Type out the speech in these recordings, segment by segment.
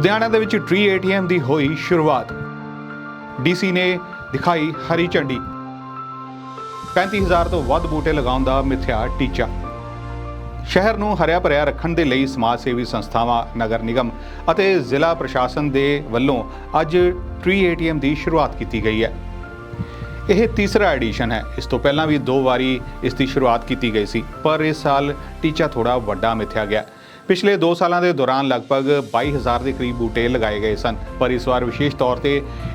ਲੁਧਿਆਣਾ ਦੇ ਵਿੱਚ tree ATM ਦੀ ਹੋਈ ਸ਼ੁਰੂਆਤ। ਡੀਸੀ ਨੇ ਦਿਖਾਈ ਹਰੀ ਝੰਡੀ। 35000 ਤੋਂ ਵੱਧ ਬੂਟੇ ਲਗਾਉਣ ਦਾ ਮਿਥਿਆ ਟੀਚਾ। ਸ਼ਹਿਰ ਨੂੰ ਹਰਿਆ ਭਰਿਆ ਰੱਖਣ ਦੇ ਲਈ ਸਮਾਜ ਸੇਵੀ ਸੰਸਥਾਵਾਂ, ਨਗਰ ਨਿਗਮ ਅਤੇ ਜ਼ਿਲ੍ਹਾ ਪ੍ਰਸ਼ਾਸਨ ਦੇ ਵੱਲੋਂ ਅੱਜ ਟਰੀ ਏਟੀਐਮ ਦੀ ਸ਼ੁਰੂਆਤ ਕੀਤੀ ਗਈ ਹੈ। ਇਹ ਤੀਸਰਾ ਐਡੀਸ਼ਨ ਹੈ। ਇਸ ਤੋਂ ਪਹਿਲਾਂ ਵੀ ਦੋ ਵਾਰੀ ਇਸ ਦੀ ਸ਼ੁਰੂਆਤ ਕੀਤੀ ਗਈ ਸੀ, ਪਰ ਇਸ ਸਾਲ ਟੀਚਾ ਥੋੜਾ ਵੱਡਾ ਮਿਥਿਆ ਗਿਆ। ਪਿਛਲੇ 2 ਸਾਲਾਂ ਦੇ ਦੌਰਾਨ ਲਗਭਗ 22000 ਦੇ ਕਰੀਬ ਬੂਟੇ ਲਗਾਏ ਗਏ ਸਨ। ਪਰ ਇਸ ਵਾਰ ਵਿਸ਼ੇਸ਼ ਤੌਰ ਤੇ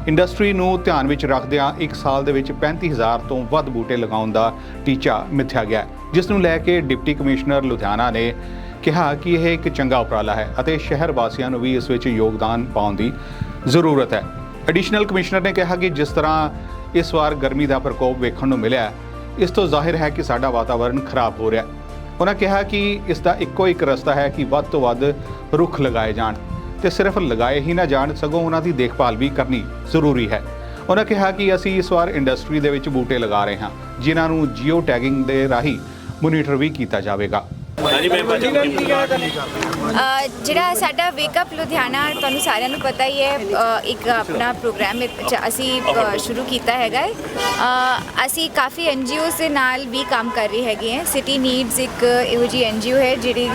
ਇੰਡਸਟਰੀ ਨੂੰ ਧਿਆਨ ਵਿੱਚ ਰੱਖਦਿਆਂ ਇੱਕ ਸਾਲ ਦੇ ਵਿੱਚ 35000 ਤੋਂ ਵੱਧ ਬੂਟੇ ਲਗਾਉਣ ਦਾ ਟੀਚਾ ਮਿੱਥਿਆ ਗਿਆ ਜਿਸ ਨੂੰ ਲੈ ਕੇ ਡਿਪਟੀ ਕਮਿਸ਼ਨਰ ਲੁਧਿਆਣਾ ਨੇ ਕਿਹਾ ਕਿ ਇਹ ਇੱਕ ਚੰਗਾ ਉਪਰਾਲਾ ਹੈ ਅਤੇ ਸ਼ਹਿਰ ਵਾਸੀਆਂ ਨੂੰ ਵੀ ਇਸ ਵਿੱਚ ਯੋਗਦਾਨ ਪਾਉਣ ਦੀ ਜ਼ਰੂਰਤ ਹੈ। ਐਡੀਸ਼ਨਲ ਕਮਿਸ਼ਨਰ ਨੇ ਕਿਹਾ ਕਿ ਜਿਸ ਤਰ੍ਹਾਂ ਇਸ ਵਾਰ ਗਰਮੀ ਦਾ ਪ੍ਰਕੋਪ ਵੇਖਣ ਨੂੰ ਮਿਲਿਆ, ਇਸ ਤੋਂ ਜ਼ਾਹਿਰ ਹੈ ਕਿ ਸਾਡਾ ਵਾਤਾਵਰਣ ਖਰਾਬ ਹੋ ਰਿਹਾ ਹੈ। ਉਹਨਾਂ ਕਿਹਾ ਕਿ ਇਸ ਦਾ ਇੱਕੋ ਇੱਕ ਰਸਤਾ ਹੈ ਕਿ ਵੱਧ ਤੋਂ ਵੱਧ ਰੁੱਖ ਲਗਾਏ ਜਾਣ ਤੇ ਸਿਰਫ ਲਗਾਏ ਹੀ ਨਾ ਜਾਣ, ਸਗੋਂ ਉਹਨਾਂ ਦੀ ਦੇਖਭਾਲ ਵੀ ਕਰਨੀ ਜ਼ਰੂਰੀ ਹੈ। ਉਹਨਾਂ ਕਿਹਾ ਕਿ ਅਸੀਂ ਇਸ ਵਾਰ ਇੰਡਸਟਰੀ ਦੇ ਵਿੱਚ ਬੂਟੇ ਲਗਾ ਰਹੇ ਹਾਂ, ਜਿਨ੍ਹਾਂ ਨੂੰ ਜੀਓ ਟੈਗਿੰਗ ਦੇ ਰਾਹੀਂ ਮੋਨੀਟਰ ਵੀ ਕੀਤਾ ਜਾਵੇਗਾ। ਹਾਂਜੀ ਮੈਂ ਜਿਹੜਾ ਸਾਡਾ ਵੇਕਅਪ ਲੁਧਿਆਣਾ ਤੁਹਾਨੂੰ ਸਾਰਿਆਂ ਨੂੰ ਪਤਾ ਹੀ ਹੈ ਅ, ਇੱਕ ਆਪਣਾ ਪ੍ਰੋਗਰਾਮ ਅਸੀਂ ਅ, ਸ਼ੁਰੂ ਕੀਤਾ ਹੈਗਾ ਹੈ। ਅ, ਅਸੀਂ ਕਾਫੀ ਐਨਜੀਓਜ਼ ਦੇ ਨਾਲ ਵੀ ਕੰਮ ਕਰ ਰਹੇ ਹੈਗੇ ਹਾਂ। ਸਿਟੀ ਨੀਡਸ ਇੱਕ ਇਹੋ ਜੀ ਐਨਜੀਓ ਹੈ ਜਿਹੜੀ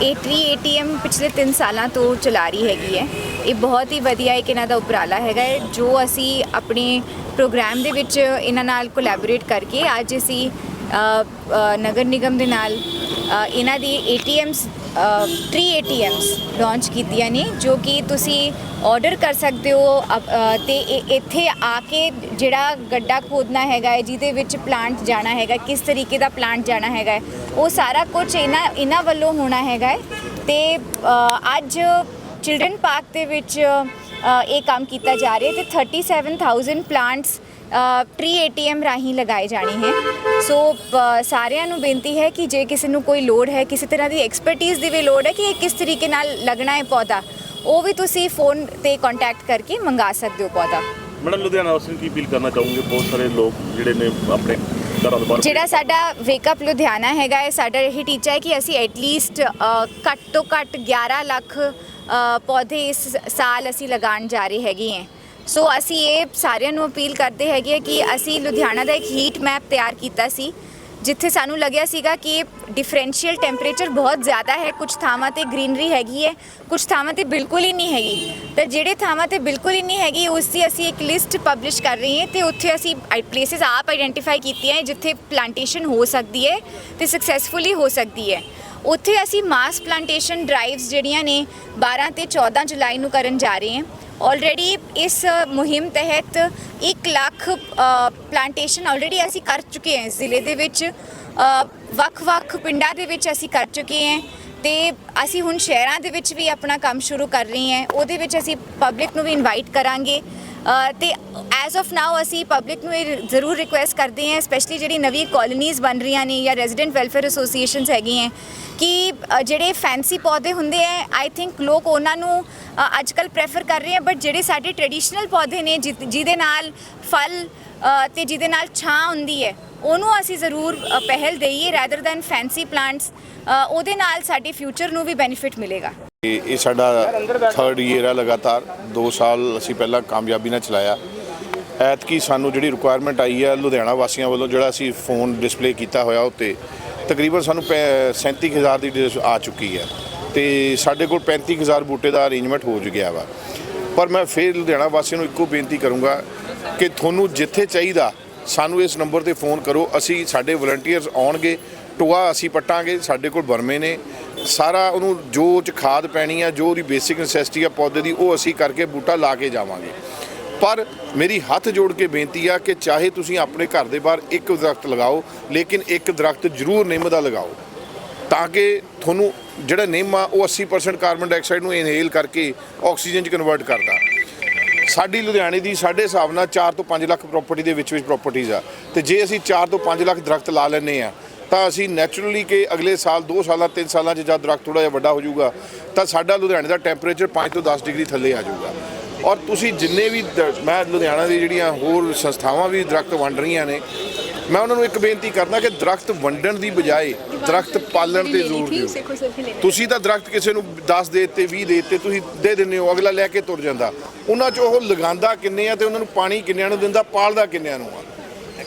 ਇਹ 3 ਏਟੀਐਮ ਪਿਛਲੇ 3 ਸਾਲਾਂ ਤੋਂ ਚਲਾ ਰਹੀ ਹੈਗੀ ਹੈ। ਇਹ ਬਹੁਤ ਹੀ ਵਧੀਆ ਇੱਕ ਇਹਨਾਂ ਦਾ ਉਪਰਾਲਾ ਹੈਗਾ ਹੈ ਜੋ ਅਸੀਂ ਆਪਣੇ ਪ੍ਰੋਗਰਾਮ ਦੇ ਵਿੱਚ ਇਹਨਾਂ ਨਾਲ ਕੋਲੈਬੋਰੇਟ ਕਰਕੇ ਅੱਜ ਅਸੀਂ ਅ, ਅ, ਨਗਰ ਨਿਗਮ ਦੇ ਨਾਲ ਇਹਨਾਂ ਦੀ ਏਟੀਐਮਸ 3 ਏਟੀਐਮਸ ਲਾਂਚ ਕੀਤੀਆਂ ਨੇ ਜੋ ਕਿ ਤੁਸੀਂ ਆਰਡਰ ਕਰ ਸਕਦੇ ਹੋ ਅਪ- ਅ, ਤੇ ਇਹ- ਇੱਥੇ ਆ ਕੇ ਜਿਹੜਾ ਗੱਡਾ ਖੋਦਣਾ ਹੈਗਾ ਹੈ ਜਿਹਦੇ ਵਿੱਚ ਪਲਾਂਟ ਜਾਣਾ ਹੈਗਾ ਕਿਸ ਤਰੀਕੇ ਦਾ ਪਲਾਂਟ ਜਾਣਾ ਹੈਗਾ ਹੈ, ਉਹ ਸਾਰਾ ਕੁਝ ਇਹਨਾਂ ਇਹਨਾਂ ਵੱਲੋਂ ਹੋਣਾ ਹੈਗਾ ਹੈ। ਤੇ ਅੱਜ ਚਿਲਡਰਨ ਪਾਰਕ ਦੇ ਵਿੱਚ ਇਹ ਕੰਮ ਕੀਤਾ ਜਾ ਰਿਹਾ ਹੈ ਤੇ 37000 ਪਲਾਂਟਸ ਟਰੀ ਏਟੀਐਮ ਰਾਹੀਂ ਲਗਾਏ ਜਾਣੇ ਹੈ। ਸੋ ਸਾਰਿਆਂ ਨੂੰ ਬੇਨਤੀ ਹੈ ਕਿ ਜੇ ਕਿਸੇ ਨੂੰ ਕੋਈ ਲੋੜ ਹੈ ਕਿਸੇ ਤਰ੍ਹਾਂ ਦੀ ਐਕਸਪਰਟਿਜ਼ ਦੀ ਵੀ ਲੋੜ ਹੈ ਕਿ ਇਹ ਕਿਸ ਤਰੀਕੇ ਨਾਲ ਲੱਗਣਾ ਹੈ ਪੌਦਾ ਉਹ ਵੀ ਤੁਸੀਂ ਫੋਨ ਤੇ ਕੰਟੈਕਟ ਕਰਕੇ ਮੰਗਾ ਸਕਦੇ ਹੋ ਪੌਦਾ। ਮੈਡਮ ਲੁਧਿਆਣਾ ਵਾਸੀਆਂ ਕੀ ਅਪੀਲ ਕਰਨਾ ਚਾਹੋਗੇ? ਬਹੁਤ ਸਾਰੇ ਲੋਕ ਜਿਹੜੇ ਨੇ ਆਪਣੇ ਜਿਹੜਾ ਸਾਡਾ ਵੇਕਅਪ ਲੁਧਿਆਣਾ ਹੈਗਾ ਹੈ ਸਾਡਾ ਇਹ ਟੀਚਾ ਹੈ ਕਿ ਅਸੀਂ ਐਟਲੀਸਟ ਘੱਟ ਤੋਂ ਘੱਟ 11 ਲੱਖ ਪੌਦੇ ਇਸ ਸਾਲ ਅਸੀਂ ਲਗਾਉਣ ਜਾ ਰਹੇ ਹੈਗੇ ਹਾਂ। ਸੋ ਅਸੀਂ ਇਹ ਸਾਰਿਆਂ ਨੂੰ ਅਪੀਲ ਕਰਦੇ ਹੈਗੇ ਹਾਂ ਕਿ ਅਸੀਂ ਲੁਧਿਆਣਾ ਦਾ ਇੱਕ ਹੀਟ ਮੈਪ ਤਿਆਰ ਕੀਤਾ ਸੀ, ਜਿੱਥੇ ਸਾਨੂੰ ਲੱਗਿਆ ਸੀਗਾ ਕਿ ਡਿਫਰੈਂਸ਼ੀਅਲ ਟੈਂਪਰੇਚਰ ਬਹੁਤ ਜ਼ਿਆਦਾ ਹੈ ਕੁਝ ਥਾਵਾਂ ਤੇ ਗ੍ਰੀਨਰੀ ਹੈਗੀ ਹੈ ਕੁਝ ਥਾਵਾਂ ਤੇ ਬਿਲਕੁਲ ਹੀ ਨਹੀਂ ਹੈਗੀ। ਤਾਂ ਜਿਹੜੇ ਥਾਵਾਂ ਤੇ ਬਿਲਕੁਲ ਹੀ ਨਹੀਂ ਹੈਗੀ, ਉਸ ਦੀ ਅਸੀਂ ਇੱਕ ਲਿਸਟ ਪਬਲਿਸ਼ ਕਰ ਰਹੇ ਹਾਂ ਤੇ ਉੱਥੇ ਅਸੀਂ ਪਲੇਸਿਸ ਆਪ ਆਈਡੈਂਟੀਫਾਈ ਕੀਤੀਆਂ ਜਿੱਥੇ ਪਲਾਂਟੇਸ਼ਨ ਹੋ ਸਕਦੀ ਹੈ ਤੇ ਸਕਸੈਸਫੁਲੀ ਹੋ ਸਕਦੀ ਹੈ। ਉੱਥੇ ਅਸੀਂ ਮਾਸ ਪਲਾਂਟੇਸ਼ਨ ਡਰਾਈਵਸ ਜਿਹੜੀਆਂ ਨੇ 12 ਤੇ 14 ਜੁਲਾਈ ਨੂੰ ਕਰਨ ਜਾ ਰਹੇ ਹਾਂ। ਆਲਰੇਡੀ ਇਸ ਮੁਹਿੰਮ ਤਹਿਤ 1 ਲੱਖ ਪਲਾਂਟੇਸ਼ਨ ਆਲਰੇਡੀ ਅਸੀਂ ਕਰ ਚੁੱਕੇ ਹਾਂ। ਇਸ ਜ਼ਿਲ੍ਹੇ ਦੇ ਵਿੱਚ ਵੱਖ-ਵੱਖ ਪਿੰਡਾਂ ਦੇ ਵਿੱਚ ਅਸੀਂ ਕਰ ਚੁੱਕੇ ਹਾਂ ਤੇ ਅਸੀਂ ਹੁਣ ਸ਼ਹਿਰਾਂ ਦੇ ਵਿੱਚ ਵੀ ਆਪਣਾ ਕੰਮ ਸ਼ੁਰੂ ਕਰ ਰਹੇ ਹਾਂ। ਉਹਦੇ ਵਿੱਚ ਅਸੀਂ ਪਬਲਿਕ ਨੂੰ ਵੀ ਇਨਵਾਈਟ ਕਰਾਂਗੇ। ਤੇ ਐਜ਼ ਆਫ ਨਾਓ ਅਸੀਂ ਪਬਲਿਕ ਨੂੰ ਇਹ ਜ਼ਰੂਰ ਰਿਕੁਐਸਟ ਕਰਦੇ ਹਾਂ ਸਪੈਸ਼ਲੀ ਜਿਹੜੀ ਨਵੀਂ ਕਾਲੋਨੀਜ਼ ਬਣ ਰਹੀਆਂ ਨੇ ਜਾਂ ਰੈਜ਼ੀਡੈਂਟ ਵੈਲਫੇਅਰ ਐਸੋਸੀਏਸ਼ਨਸ ਹੈਗੀਆਂ ਕਿ ਜਿਹੜੇ ਫੈਂਸੀ ਪੌਦੇ ਹੁੰਦੇ ਆ ਆਈ ਥਿੰਕ ਲੋਕ ਉਹਨਾਂ ਨੂੰ ਅੱਜ ਕੱਲ ਪ੍ਰੈਫਰ ਕਰ ਰਹੇ ਆ ਬਟ ਜਿਹੜੇ ਸਾਡੇ ਟ੍ਰੈਡੀਸ਼ਨਲ ਪੌਦੇ ਨੇ ਜਿਹ- ਜਿਹਦੇ ਨਾਲ ਫਲ ਅ, ਤੇ ਜਿਹਦੇ ਨਾਲ ਛਾਂ ਹੁੰਦੀ ਹੈ ਉਹਨੂੰ ਅਸੀਂ ਜ਼ਰੂਰ ਪਹਿਲ ਦੇਈਏ ਰੈਦਰ ਦੈਨ ਫੈਂਸੀ ਪਲਾਂਟਸ ਉਹਦੇ ਨਾਲ ਸਾਡੇ ਫਿਊਚਰ ਨੂੰ ਵੀ ਬੈਨੀਫਿਟ ਮਿਲੇਗਾ। ਇਹ ਇਹ ਸਾਡਾ ਥਰਡ ਈਅਰ ਆ ਲਗਾਤਾਰ। 2 ਸਾਲ ਅਸੀਂ ਪਹਿਲਾਂ ਕਾਮਯਾਬੀ ਨਾਲ ਚਲਾਇਆ। ਐਤਕੀ ਸਾਨੂੰ ਜਿਹੜੀ ਰਿਕੁਆਇਰਮੈਂਟ ਆਈ ਹੈ ਲੁਧਿਆਣਾ ਵਾਸੀਆਂ ਵੱਲੋਂ, ਜਿਹੜਾ ਅਸੀਂ ਫੋਨ ਡਿਸਪਲੇ ਕੀਤਾ ਹੋਇਆ ਉੱਤੇ, ਤਕਰੀਬਨ ਸਾਨੂੰ ਪੈ- 37000 ਦੀ ਡਿਸ ਆ ਚੁੱਕੀ ਹੈ ਤੇ ਸਾਡੇ ਕੋਲ 35000 ਬੂਟੇ ਦਾ ਅਰੇਂਜਮੈਂਟ ਹੋ ਗਿਆ ਵਾ। ਪਰ ਮੈਂ ਫਿਰ ਲੁਧਿਆਣਾ ਵਾਸੀਆਂ ਨੂੰ ਇੱਕੋ ਬੇਨਤੀ ਕਰੂੰਗਾ ਕਿ ਤੁਹਾਨੂੰ ਜਿੱਥੇ ਚਾਹੀਦਾ, ਸਾਨੂੰ ਇਸ ਨੰਬਰ ਤੇ ਫੋਨ ਕਰੋ। ਅਸੀਂ ਸਾਡੇ ਵਲੰਟੀਅਰਸ ਆਉਣਗੇ, ਟੋਆ ਅਸੀਂ ਪੱਟਾਂਗੇ, ਸਾਡੇ ਕੋਲ ਬਰਮੇ ਨੇ। ਸਾਰਾ ਉਹਨੂੰ ਜੋ ਚ ਖਾਦ ਪੈਣੀ ਆ, ਜੋ ਉਹਦੀ ਬੇਸਿਕ ਨੈਸੈਸਿਟੀ ਆ ਪੌਦੇ ਦੀ, ਉਹ ਅਸੀਂ ਕਰਕੇ ਬੂਟਾ ਲਾ ਕੇ ਜਾਵਾਂਗੇ। ਪਰ ਮੇਰੀ ਹੱਥ ਜੋੜ ਕੇ ਬੇਨਤੀ ਆ ਕਿ ਚਾਹੇ ਤੁਸੀਂ ਆਪਣੇ ਘਰ ਦੇ ਬਾਹਰ ਇੱਕ ਦਰਖਤ ਲਗਾਓ, ਲੇਕਿਨ ਇੱਕ ਦਰਖਤ ਜ਼ਰੂਰ ਨਿੰਮ ਦਾ ਲਗਾਓ। ਤਾਂ ਕਿ ਤੁਹਾਨੂੰ ਜਿਹੜਾ ਨਿੰਮ ਆ, ਉਹ 80% ਕਾਰਬਨ ਡਾਈਆਕਸਾਈਡ ਨੂੰ ਇਨਹੇਲ ਕਰਕੇ ਆਕਸੀਜਨ ਚ ਕਨਵਰਟ ਕਰਦਾ। ਸਾਡੀ ਲੁਧਿਆਣੇ ਦੀ ਸਾਡੇ ਹਿਸਾਬ ਨਾਲ 4 ਤੋਂ 5 ਲੱਖ ਪ੍ਰਾਪਰਟੀ ਦੇ ਵਿੱਚ ਵਿੱਚ ਪ੍ਰਾਪਰਟੀਆਂ ਆ। ਤੇ ਜੇ ਅਸੀਂ 4 ਤੋਂ 5 ਲੱਖ ਦਰਖਤ ਲਾ ਲੈਨੇ ਆ ਤਾਂ ਅਸੀਂ ਨੈਚੁਰਲੀ ਕਿ ਅਗਲੇ ਸਾਲ 2 ਸਾਲਾਂ 3 ਸਾਲਾਂ 'ਚ ਜਦ ਦਰਖਤ ਥੋੜਾ ਜਿਹਾ ਵੱਡਾ ਹੋ ਜਾਊਗਾ, ਤਾਂ ਸਾਡਾ ਲੁਧਿਆਣੇ ਦਾ ਟੈਂਪਰੇਚਰ 5 ਤੋਂ 10 ਡਿਗਰੀ ਥੱਲੇ ਆ ਜਾਊਗਾ। ਔਰ ਤੁਸੀਂ ਜਿੰਨੇ ਵੀ ਦ- ਮੈਂ ਲੁਧਿਆਣਾ ਦੀ ਜਿਹੜੀਆਂ ਹੋਰ ਸੰਸਥਾਵਾਂ ਵੀ ਦਰਖਤ ਵੰਡ ਰਹੀਆਂ ਨੇ, ਮੈਂ ਉਹਨਾਂ ਨੂੰ ਇੱਕ ਬੇਨਤੀ ਕਰਦਾ ਕਿ ਦਰਖਤ ਵੰਡਣ ਦੀ ਬਜਾਏ ਦਰਖਤ ਪਾਲਣ ਤੇ ਜ਼ੋਰ ਦਿਓ। ਤੁਸੀਂ ਤਾਂ ਦਰਖਤ ਕਿਸੇ ਨੂੰ 10 ਦੇ ਦਿੱਤੇ 20 ਦੇ ਦਿੱਤੇ, ਤੁਸੀਂ ਦੇ ਦਿੰਦੇ ਹੋ, ਅਗਲਾ ਲੈ ਕੇ ਤੁਰ ਜਾਂਦਾ। ਉਹਨਾਂ 'ਚ ਉਹ ਲਗਾਉਂਦਾ ਕਿੰਨੇ ਆ ਤੇ ਉਹਨਾਂ ਨੂੰ ਪਾਣੀ ਕਿੰਨਿਆਂ ਨੂੰ ਦਿੰਦਾ, ਪਾਲਦਾ ਕਿੰਨਿਆਂ ਨੂੰ ਆ?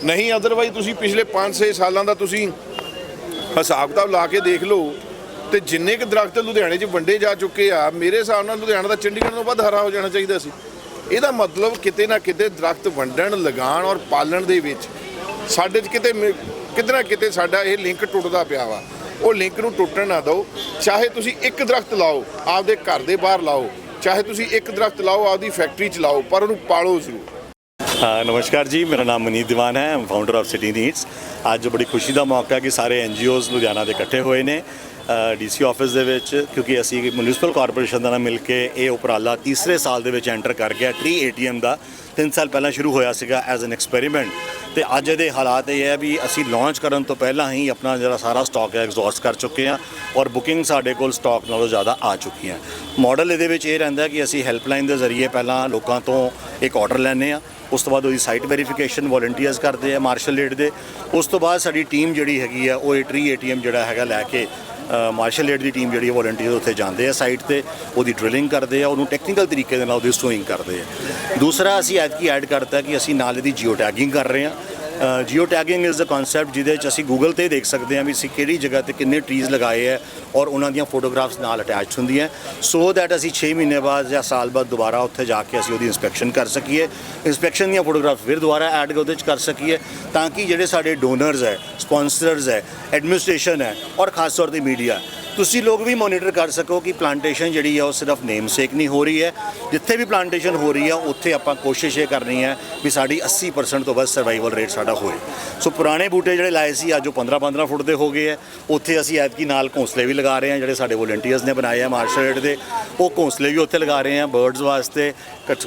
ਨਹੀਂ ਅਦਰਵਾਈਜ਼ ਤੁਸੀਂ ਪਿਛਲੇ 5-6 ਸਾਲਾਂ ਦਾ ਤੁਸੀਂ ਹਿਸਾਬ ਕਿਤਾਬ ਲਾ ਕੇ ਦੇਖ ਲਓ ਤੇ ਜਿੰਨੇ ਕੁ ਦਰਖਤ ਲੁਧਿਆਣੇ 'ਚ ਵੰਡੇ ਜਾ ਚੁੱਕੇ ਆ, ਮੇਰੇ ਹਿਸਾਬ ਨਾਲ ਲੁਧਿਆਣਾ ਦਾ ਚੰਡੀਗੜ੍ਹ ਤੋਂ ਵੱਧ ਹਰਾ ਹੋ ਜਾਣਾ ਚਾਹੀਦਾ ਸੀ। ਇਹਦਾ ਮਤਲਬ ਕਿਤੇ ਨਾ ਕਿਤੇ ਦਰਖਤ ਵੰਡਣ, ਲਗਾਉਣ ਔਰ ਪਾਲਣ ਦੇ ਵਿੱਚ ਸਾਡੇ 'ਚ ਕਿਤੇ ਮ- ਕਿਤੇ ਨਾ ਕਿਤੇ ਸਾਡਾ ਇਹ ਲਿੰਕ ਟੁੱਟਦਾ ਪਿਆ ਵਾ। ਉਹ ਲਿੰਕ ਨੂੰ ਟੁੱਟਣ ਨਾ ਦਿਓ। ਚਾਹੇ ਤੁਸੀਂ ਇੱਕ ਦਰਖਤ ਲਾਓ, ਆਪਦੇ ਘਰ ਦੇ ਬਾਹਰ ਲਾਓ, ਚਾਹੇ ਤੁਸੀਂ ਇੱਕ ਦਰਖਤ ਲਾਓ, ਆਪਦੀ ਫੈਕਟਰੀ 'ਚ ਲਾਓ, ਪਰ ਉਹਨੂੰ ਪਾਲੋ ਜ਼ਰੂਰ। ਨਮਸਕਾਰ ਜੀ, ਮੇਰਾ ਨਾਮ ਮਨੀਤ ਦੀਵਾਨ ਹੈ ਫਾਊਂਡਰ ਆਫ ਸਿਟੀ ਨੀਡਸ ਅੱਜ ਬੜੀ ਖੁਸ਼ੀ ਦਾ ਮੌਕਾ ਹੈ ਕਿ ਸਾਰੇ ਐਨਜੀਓਜ਼ ਲੁਧਿਆਣਾ ਦੇ ਇਕੱਠੇ ਹੋਏ ਨੇ ਡੀਸੀ ਆਫਿਸ ਦੇ ਵਿੱਚ, ਕਿਉਂਕਿ ਅਸੀਂ ਮਿਊਨਿਸਪਲ ਕਾਰਪੋਰੇਸ਼ਨ ਦਾ ਨਾਲ ਮਿਲ ਕੇ ਇਹ ਉਪਰਾਲਾ ਤੀਸਰੇ ਸਾਲ ਦੇ ਵਿੱਚ ਐਂਟਰ ਕਰ ਗਿਆ ਟਰੀ ਏਟੀਐਮ ਦਾ। 3 ਸਾਲ ਪਹਿਲਾਂ ਸ਼ੁਰੂ ਹੋਇਆ ਸੀਗਾ ਐਜ਼ ਐਨ ਐਕਸਪੈਰੀਮੈਂਟ ਤੇ ਅੱਜ ਦੇ ਹਾਲਾਤ ਇਹ ਹੈ ਵੀ ਅਸੀਂ ਲਾਂਚ ਕਰਨ ਤੋਂ ਪਹਿਲਾਂ ਹੀ ਆਪਣਾ ਜਿਹੜਾ ਸਾਰਾ ਸਟਾਕ ਹੈ ਐਗਜ਼ੌਸਟ ਕਰ ਚੁੱਕੇ ਹਾਂ, ਔਰ ਬੁਕਿੰਗ ਸਾਡੇ ਕੋਲ ਸਟਾਕ ਨਾਲੋਂ ਜ਼ਿਆਦਾ ਆ ਚੁੱਕੀਆਂ। ਮਾਡਲ ਇਹਦੇ ਵਿੱਚ ਇਹ ਰਹਿੰਦਾ ਕਿ ਅਸੀਂ ਹੈਲਪਲਾਈਨ ਦੇ ਜ਼ਰੀਏ ਪਹਿਲਾਂ ਲੋਕਾਂ ਤੋਂ ਇੱਕ ਆਰਡਰ ਲੈਂਦੇ ਆ ਉਸ ਤੋਂ ਬਾਅਦ ਉਹਦੀ ਸਾਈਟ ਵੈਰੀਫਿਕੇਸ਼ਨ ਵੋਲੰਟੀਅਰਸ ਕਰਦੇ ਆ ਮਾਰਸ਼ਲ ਏਡ ਦੇ, ਉਸ ਤੋਂ ਬਾਅਦ ਸਾਡੀ ਟੀਮ ਜਿਹੜੀ ਹੈਗੀ ਆ, ਉਹ ਇਹ ਟਰੀ ਏਟੀਐਮ ਜਿਹੜਾ ਹੈਗਾ ਲੈ ਕੇ ਮਾਰਸ਼ਲ ਏਡ ਦੀ ਟੀਮ ਜਿਹੜੀ ਵੋਲੰਟੀਅਰ ਉੱਥੇ ਜਾਂਦੇ ਆ ਸਾਈਟ ਤੇ, ਉਹਦੀ ਡ੍ਰਿਲਿੰਗ ਕਰਦੇ ਆ, ਉਹਨੂੰ ਟੈਕਨੀਕਲ ਤਰੀਕੇ ਦੇ ਨਾਲ ਉਹਦੀ ਸਟੋਇੰਗ ਕਰਦੇ ਆ। ਦੂਸਰਾ ਅਸੀਂ ਐਤਕੀ ਐਡ ਕਰਤਾ ਕਿ ਅਸੀਂ ਨਾਲ ਇਹਦੀ ਜੀਓ ਟੈਗਿੰਗ ਕਰ ਰਹੇ ਆ geo tagging is a concept ਜਿਹਦੇ ਵਿੱਚ ਅਸੀਂ ਗੂਗਲ ਤੇ ਦੇਖ ਸਕਦੇ ਹਾਂ ਵੀ ਅਸੀਂ ਕਿਹੜੀ ਜਗ੍ਹਾ ਤੇ ਕਿੰਨੇ ਟਰੀਜ਼ ਲਗਾਏ ਹੈ ਔਰ ਉਹਨਾਂ ਦੀਆਂ ਫੋਟੋਗ੍ਰਾਫਸ ਨਾਲ ਅਟੈਚ ਹੁੰਦੀਆਂ ਸੋ ਦੈਟ ਅਸੀਂ 6 ਮਹੀਨੇ ਬਾਅਦ ਜਾਂ ਸਾਲ ਬਾਅਦ ਦੁਬਾਰਾ ਉੱਥੇ ਜਾ ਕੇ ਅਸੀਂ ਉਹਦੀ ਇਨਸਪੈਕਸ਼ਨ ਕਰ ਸਕੀਏ। ਇਨਸਪੈਕਸ਼ਨ ਦੀਆਂ ਫੋਟੋਗ੍ਰਾਫ ਫਿਰ ਦੁਬਾਰਾ ਐਡ ਉਹਦੇ ਵਿੱਚ ਕਰ ਸਕੀਏ ਤਾਂ ਕਿ ਜਿਹੜੇ ਸਾਡੇ ਡੋਨਰਸ ਹੈ ਸਪਾਂਸਰਸ ਹੈ ਐਡਮਿਨਿਸਟ੍ਰੇਸ਼ਨ ਹੈ ਔਰ ਖਾਸ ਤੌਰ ਤੇ ਮੀਡੀਆ ਤੁਸੀਂ ਲੋਕ ਵੀ ਮੋਨੀਟਰ ਕਰ ਸਕੋ ਕਿ ਪਲਾਂਟੇਸ਼ਨ ਜਿਹੜੀ ਹੈ ਉਹ ਸਿਰਫ ਨੇਮ ਸੇਕ ਨਹੀਂ ਹੋ ਰਹੀ ਹੈ। ਜਿੱਥੇ ਵੀ ਪਲਾਂਟੇਸ਼ਨ ਹੋ ਰਹੀ ਹੈ ਉੱਥੇ ਆਪਾਂ ਕੋਸ਼ਿਸ਼ ਇਹ ਕਰਨੀ ਹੈ ਵੀ ਸਾਡੀ 80% ਤੋਂ ਵੱਧ ਸਰਵਾਈਵਲ ਰੇਟ ਸਾਡਾ ਹੋਏ। ਸੋ ਪੁਰਾਣੇ ਬੂਟੇ ਜਿਹੜੇ ਲਾਏ ਸੀ ਅੱਜ ਉਹ 15 15 ਫੁੱਟ ਦੇ ਹੋ ਗਏ ਹੈ। ਉੱਥੇ ਅਸੀਂ ਐਤਕੀ ਨਾਲ ਘੋਂਸਲੇ ਵੀ ਲਗਾ ਰਹੇ ਹਾਂ ਜਿਹੜੇ ਸਾਡੇ ਵੋਲੰਟੀਅਰਸ ਨੇ ਬਣਾਏ ਆ ਮਾਰਸ਼ਲ ਰੇਟ ਦੇ। ਉਹ ਘੋਂਸਲੇ ਵੀ ਉੱਥੇ ਲਗਾ ਰਹੇ ਹਾਂ ਬਰਡਸ ਵਾਸਤੇ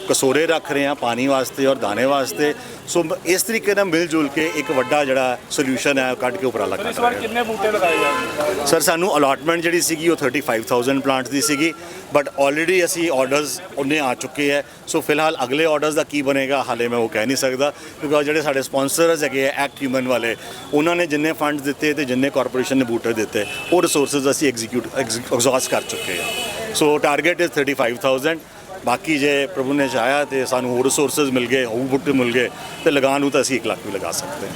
ਕਸੋਰੇ ਰੱਖ ਰਹੇ ਹਾਂ ਪਾਣੀ ਵਾਸਤੇ ਔਰ ਦਾਣੇ ਵਾਸਤੇ। ਸੋ ਇਸ ਤਰੀਕੇ ਨਾਲ ਮਿਲ ਜੁਲ ਕੇ ਇੱਕ ਵੱਡਾ ਜਿਹੜਾ ਸੋਲੂਸ਼ਨ ਹੈ ਕੱਢ ਕੇ ਉੱਪਰ ਲੱਗ ਇਸ ਵਾਰ ਕਿੰਨੇ ਬੂਟੇ ਲਗਾਏ ਜਾਣਗੇ ਸਰ ਸਾਨੂੰ ਅਲਾਟਮੈਂਟ ਜਿਹੜੀ ਸੀਗੀ ਉਹ 35000 ਪਲਾਂਟਸ ਦੀ ਸੀਗੀ ਬਟ ਆਲਰੇਡੀ ਅਸੀਂ ਆਰਡਰਸ ਉਹਨੇ ਆ ਚੁੱਕੇ ਹੈ। ਸੋ ਫਿਲਹਾਲ ਅਗਲੇ ਆਰਡਰਸ ਦਾ ਕੀ ਬਣੇਗਾ, ਹਾਲੇ ਮੈਂ ਉਹ ਕਹਿ ਨਹੀਂ ਸਕਦਾ, ਕਿਉਂਕਿ ਜਿਹੜੇ ਸਾਡੇ ਸਪਾਂਸਰਸ ਹੈਗੇ ਆ ਐਕਟ ਹਿਊਮਨ ਵਾਲੇ, ਉਹਨਾਂ ਨੇ ਜਿੰਨੇ ਫੰਡਸ ਦਿੱਤੇ ਤੇ ਜਿੰਨੇ ਕਾਰਪੋਰੇਸ਼ਨ ਨੇ ਬੂਟੇ ਦਿੱਤੇ, ਉਹ ਰਿਸੋਰਸਸ ਅਸੀਂ ਐਗਜ਼ੀਕਿਊਟ ਐਗਜ਼ੌਸਟ ਕਰ ਚੁੱਕੇ ਹਾਂ। ਸੋ ਟਾਰਗੇਟ ਇਜ਼ 35000 ਬਾਕੀ ਜੇ ਪ੍ਰਭੂ ਨੇ ਚਾਹਿਆ ਤੇ ਸਾਨੂੰ ਹੋਰ ਰਿਸੋਰਸਸ ਮਿਲ ਗਏ, ਹੋਰ ਬੂਟੇ ਮਿਲ ਗਏ, ਤੇ ਲਗਾਉਣ ਨੂੰ ਤਾਂ ਅਸੀਂ 1 ਲੱਖ ਵੀ ਲਗਾ ਸਕਦੇ ਹਾਂ।